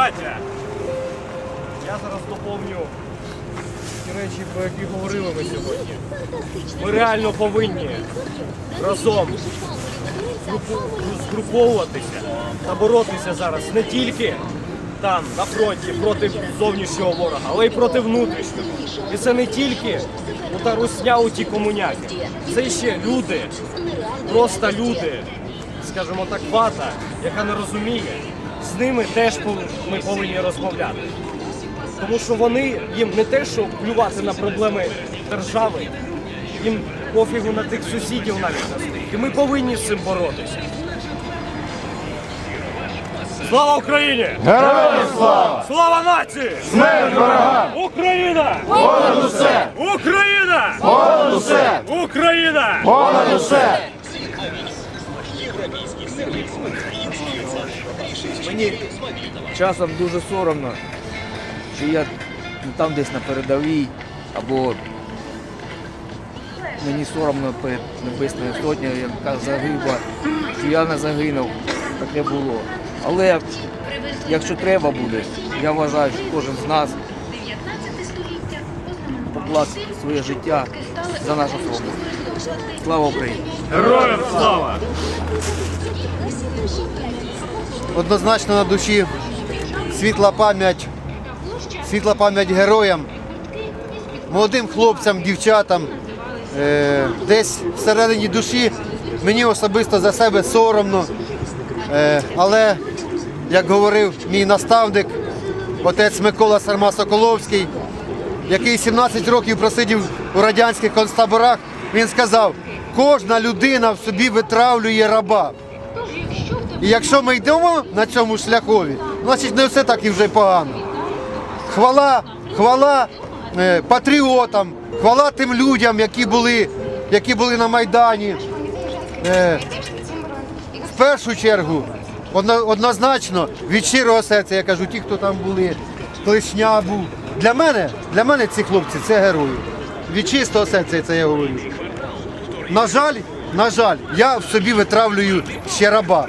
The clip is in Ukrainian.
Браття, я зараз доповню ті речі, про які говорили ми сьогодні. Ми реально повинні разом згруповуватися та боротися зараз не тільки там, на фронті, проти зовнішнього ворога, але й проти внутрішнього. І це не тільки ота русня у ті комуняки. Це ще люди, просто люди, скажімо так, вата, яка не розуміє. З ними теж ми повинні розмовляти. Тому що вони їм не те, що плювати на проблеми держави, їм пофігу на тих сусідів навіть на. І ми повинні з цим боротися. Слава Україні! Героям слава! Слава нації! Смерть ворогам! Україна! Понад усе! Україна! Понад усе! Україна! Понад усе! Мені часом дуже соромно, що я там десь на передовій, або мені соромно перед Небесною сотнею, яка загибла, що я не загинув, таке було. Але якщо треба буде, я вважаю, що кожен з нас 19 століття покласть своє життя за нашу свободу. Слава Україні! Героям слава! Однозначно на душі світла пам'ять, світла пам'ять героям, молодим хлопцям, дівчатам. Е, десь всередині душі мені особисто за себе соромно. Е, але, як говорив мій наставник, отець Микола Сарма Соколовський, який 17 років просидів у радянських концтаборах, він сказав, кожна людина в собі витравлює раба. І якщо ми йдемо на цьому шляхові, значить не все так і вже погано. Хвала, хвала е, патріотам, хвала тим людям, які були, які були на Майдані. Е, в першу чергу, однозначно, від щирого серця, я кажу, ті, хто там були, Клешня був. Для мене, для мене ці хлопці це герої. Від чистого серця це я говорю. На жаль, на жаль, я в собі витравлюю ще раба.